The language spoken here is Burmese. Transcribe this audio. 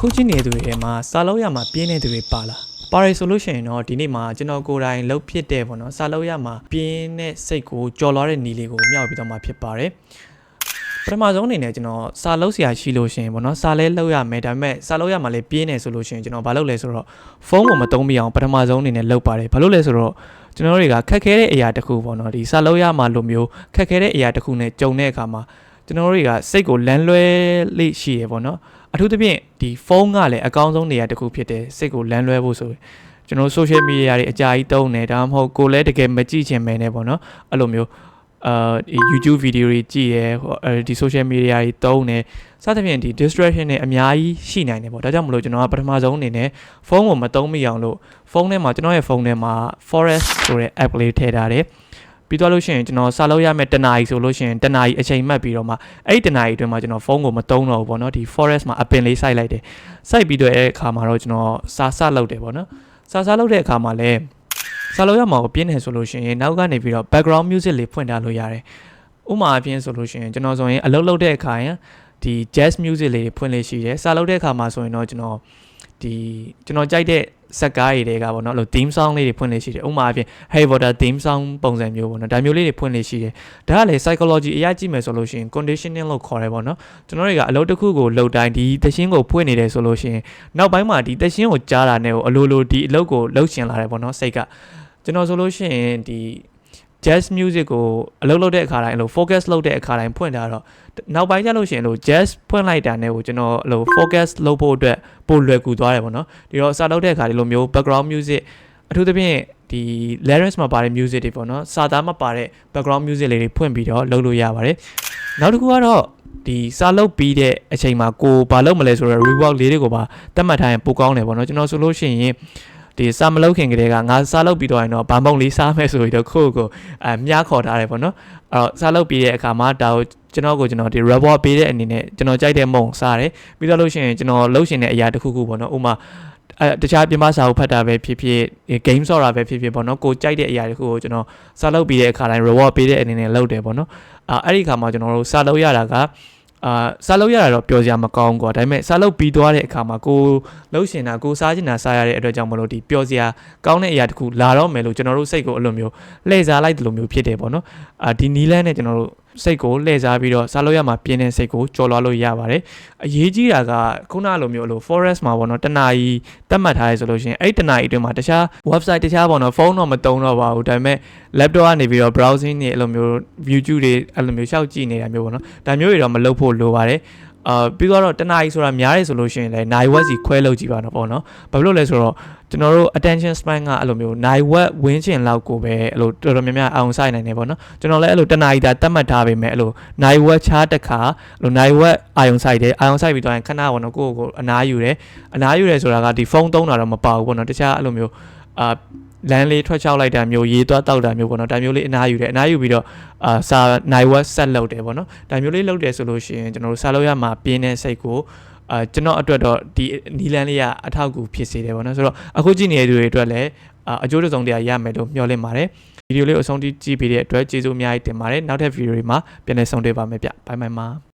အခုကြည့်နေသူတွေထဲမှာစာလုံးရမှာပြင်းနေသူတွေပါလားပါရီဆိုလို့ရှိရင်တော့ဒီနေ့မှာကျွန်တော်ကိုယ်တိုင်လှုပ်ဖြစ်တဲ့ပေါ့နော်စာလုံးရမှာပြင်းတဲ့စိတ်ကိုကြော်လွားတဲ့နီလေးကိုမြောက်ပြီးတော့မှဖြစ်ပါတယ်ပထမဆုံးအနေနဲ့ကျွန်တော်စာလုံးဆရာရှိလို့ရှိရင်ပေါ့နော်စာလဲလှုပ်ရမယ်ဒါပေမဲ့စာလုံးရမှာလည်းပြင်းနေဆိုလို့ရှိရင်ကျွန်တော်ဘာလုပ်လဲဆိုတော့ဖုန်းကိုမသုံးမိအောင်ပထမဆုံးအနေနဲ့လှုပ်ပါတယ်ဘာလို့လဲဆိုတော့ကျွန်တော်တွေကခက်ခဲတဲ့အရာတစ်ခုပေါ့နော်ဒီစာလုံးရမှာလိုမျိုးခက်ခဲတဲ့အရာတစ်ခုနဲ့ကြုံတဲ့အခါမှာ ကျွန်တော်တွေကစိတ်ကိုလန်းလွဲလေးရှိရပေါ့နော်အထူးသဖြင့်ဒီဖုန်းကလည်းအကောင်းဆုံးနေရာတစ်ခုဖြစ်တယ်စိတ်ကိုလန်းလွဲဖို့ဆိုရင်ကျွန်တော် social media တွေအကြာကြီးတုံးနေဒါမှမဟုတ်ကိုလည်းတကယ်မကြည့်ချင်မဲနဲ့ပေါ့နော်အဲ့လိုမျိုးအာဒီ YouTube video တွေကြည့်ရဲဟိုအဲဒီ social media တွေတုံးနေစသဖြင့်ဒီ distraction တွေအများကြီးရှိနိုင်တယ်ပေါ့ဒါကြောင့်မလို့ကျွန်တော်ကပထမဆုံးအနေနဲ့ဖုန်းကိုမသုံးမိအောင်လို့ဖုန်းထဲမှာကျွန်တော်ရဲ့ဖုန်းထဲမှာ forest ဆိုတဲ့ app လေးထည့်ထားတယ် ပြီးသွားလို့ရှိရင်ကျွန်တော်စာလုပ်ရမယ့်တနားရီဆိုလို့ရှိရင်တနားရီအချိန်မှတ်ပြီးတော့မှအဲ့ဒီတနားရီအတွင်းမှာကျွန်တော်ဖုန်းကိုမသုံးတော့ဘူးပေါ့နော်ဒီ forest မှာအပင်လေးစိုက်လိုက်တယ်စိုက်ပြီးတော့အဲ့အခါမှာတော့ကျွန်တော်စာစလုပ်တယ်ပေါ့နော်စာစလုပ်တဲ့အခါမှာလည်းစာလုပ်ရမှာကိုပြင်းနေဆိုလို့ရှိရင်နောက်ကနေပြီးတော့ background music လေးဖွင့်ထားလို့ရတယ်ဥမာအပြင်ဆိုလို့ရှိရင်ကျွန်တော်ဆိုရင်အလုပ်လုပ်တဲ့အခါရင်ဒီ jazz music လေးဖွင့်လေးရှိတယ်စာလုပ်တဲ့အခါမှာဆိုရင်တော့ကျွန်တော် ဒီကျွန်တော်ကြိုက်တဲ့ဇက်ကားတွေတွေကပေါ့နော်အဲ့လို theme song လေးတွေဖွင့်လေးရှိတယ်ဥပမာအပြင် Harry Potter theme song ပုံစံမျိုးပေါ့နော်ဒါမျိုးလေးတွေဖွင့်လေးရှိတယ်ဒါကလေ psychology အရာကြည့်မယ်ဆိုလို့ရှိရင် conditioning လို့ခေါ်တယ်ပေါ့နော်ကျွန်တော်တွေကအလုပ်တစ်ခုကိုလှုပ်တိုင်းဒီသရှင်ကိုဖွင့်နေတယ်ဆိုလို့ရှိရင်နောက်ပိုင်းမှာဒီသရှင်ကိုကြားတာနဲ့ကိုအလိုလိုဒီအလုပ်ကိုလှုပ်ရှင်လာတယ်ပေါ့နော်စိတ်ကကျွန်တော်ဆိုလို့ရှိရင်ဒီ jazz music ကိုအလုပ်လုပ်တဲ့အခါတိုင်းအဲ့လို focus လုပ်တဲ့အခါတိုင်းဖွင့်ထားတော့နောက်ပိုင်းကျလို့ရှိရင်အဲ့လို jazz ဖွင့်လိုက်တာနဲ့ကိုကျွန်တော်အဲ့လို focus လုပ်ဖို့အတွက်ပိုလွယ်ကူသွားတယ်ပေါ့နော်ဒီတော့စာလုပ်တဲ့အခါဒီလိုမျိုး background music အထူးသဖြင့်ဒီ lyrics မှာပါတဲ့ music တွေပေါ့နော်စာသားမှာပါတဲ့ background music လေးတွေဖွင့်ပြီးတော့လုပ်လို့ရပါတယ်နောက်တစ်ခုကတော့ဒီစာလုပ်ပြီးတဲ့အချိန်မှာကိုဘာလုပ်မလဲဆိုတော့ reward လေးတွေကိုပါတတ်မှတ်ထားရင်ပိုကောင်းတယ်ပေါ့နော်ကျွန်တော်ဆိုလို့ရှိရင် ဒီစာမလုပ်ခင်ကတည်းကငါစာလုပ်ပြီးတော့ရင်တော့ဗန်ပုံလေးစားမယ်ဆိုပြီးတော့ခုကိုအမြားခေါ်ထားတယ်ပေါ့နော်အဲ့တော့စာလုပ်ပြီးတဲ့အခါမှာဒါကိုကျွန်တော်ကိုကျွန်တော်ဒီ reward ပေးတဲ့အနေနဲ့ကျွန်တော်ကြိုက်တဲ့မုံစားတယ်ပြီးတော့လို့ရှိရင်ကျွန်တော်လုပ်ရှင်တဲ့အရာတစ်ခုခုပေါ့နော်ဥမာအဲတခြားပြင်ပစာအုပ်ဖတ်တာပဲဖြစ်ဖြစ် game ဆော့တာပဲဖြစ်ဖြစ်ပေါ့နော်ကိုကြိုက်တဲ့အရာတခုကိုကျွန်တော်စာလုပ်ပြီးတဲ့အခါတိုင်း reward ပေးတဲ့အနေနဲ့လုပ်တယ်ပေါ့နော်အာအဲ့ဒီအခါမှာကျွန်တော်တို့စာလုပ်ရတာက အာစားလို့ရတာတော့ပြောစရာမကောင်းကွာဒါပေမဲ့စားလို့ပြီးသွားတဲ့အခါမှာကိုလှုပ်ရှင်တာကိုစားချင်တာစားရတဲ့အတွက်ကြောင့်မလို့ဒီပြောစရာကောင်းတဲ့အရာတခုလာတော့မယ်လို့ကျွန်တော်တို့စိတ်ကိုအဲ့လိုမျိုးလှည့်စားလိုက်တယ်လို့မျိုးဖြစ်တယ်ပေါ့နော်အာဒီနီလန်းနဲ့ကျွန်တော်တို့ စိတ်ကိုလှည့်စားပြီးတော့စားလို့ရမှာပြင်းတဲ့စိတ်ကိုကြော်လွှားလို့ရပါတယ်အရေးကြီးတာကခုနလိုမျိုးလို့ forest မှာပေါ့နော်တနားရီတတ်မှတ်ထားရဲဆိုလို့ရှိရင်အဲ့တနားရီအတွင်းမှာတခြား website တခြားပေါ့နော်ဖုန်းတော့မတုံးတော့ပါဘူးဒါပေမဲ့ laptop ကနေပြီးတော့ browsing တွေအဲ့လိုမျိုး view တွေအဲ့လိုမျိုးရှောက်ကြည့်နေတာမျိုးပေါ့နော်ဒါမျိုးတွေတော့မလုပ်ဖို့လိုပါတယ် အာပြီးတော့တနားရီဆိုတာများတယ်ဆိုလို့ရှိရင်လည်းနိုင်ဝက်စီခွဲလုပ်ကြည့်ပါတော့ပေါ့နော်ဘာဖြစ်လို့လဲဆိုတော့ကျွန်တော်တို့ attention span ကအဲ့လိုမျိုးနိုင်ဝက်ဝင်းချင်လောက်ကိုပဲအဲ့လိုတော်တော်များများအောင်ဆိုင်နိုင်နေပေါ့နော်ကျွန်တော်လည်းအဲ့လိုတနားရီတာတတ်မှတ်ထားပေမဲ့အဲ့လိုနိုင်ဝက်ချားတစ်ခါအဲ့လိုနိုင်ဝက်အာယုံဆိုင်တယ်အာယုံဆိုင်ပြီးတော့ခဏပေါ့နော်ကိုယ့်ကိုယ်အနားယူတယ်အနားယူတယ်ဆိုတာကဒီဖုန်းသုံးတာတော့မပါဘူးပေါ့နော်တခြားအဲ့လိုမျိုးအာ လမ်းလေးထွက်ချောက်လိုက်တာမျိုးရေးသွားတောက်တာမျိုးပေါ့နော်ဒါမျိုးလေးအနားယူတယ်အနားယူပြီးတော့အာစာနိုင်ဝက်ဆက်လုပ်တယ်ပေါ့နော်ဒါမျိုးလေးလုပ်တယ်ဆိုလို့ရှိရင်ကျွန်တော်တို့စာလုပ်ရမှာပြင်းတဲ့စိတ်ကိုအာကျွန်တော်အတွက်တော့ဒီနီလန်လေးကအထောက်အကူဖြစ်စေတယ်ပေါ့နော်ဆိုတော့အခုကြည့်နေတဲ့သူတွေအတွက်လည်းအကျိုးတစုံတရာရမယ်လို့မျှော်လင့်ပါတယ်ဗီဒီယိုလေးကိုအဆုံးထိကြည့်ပေးတဲ့အတွက်ကျေးဇူးအများကြီးတင်ပါတယ်နောက်ထပ်ဗီဒီယိုတွေမှာပြန်လည်ဆုံတွေ့ပါမယ်ဗျဘိုင်ဘိုင်ပါ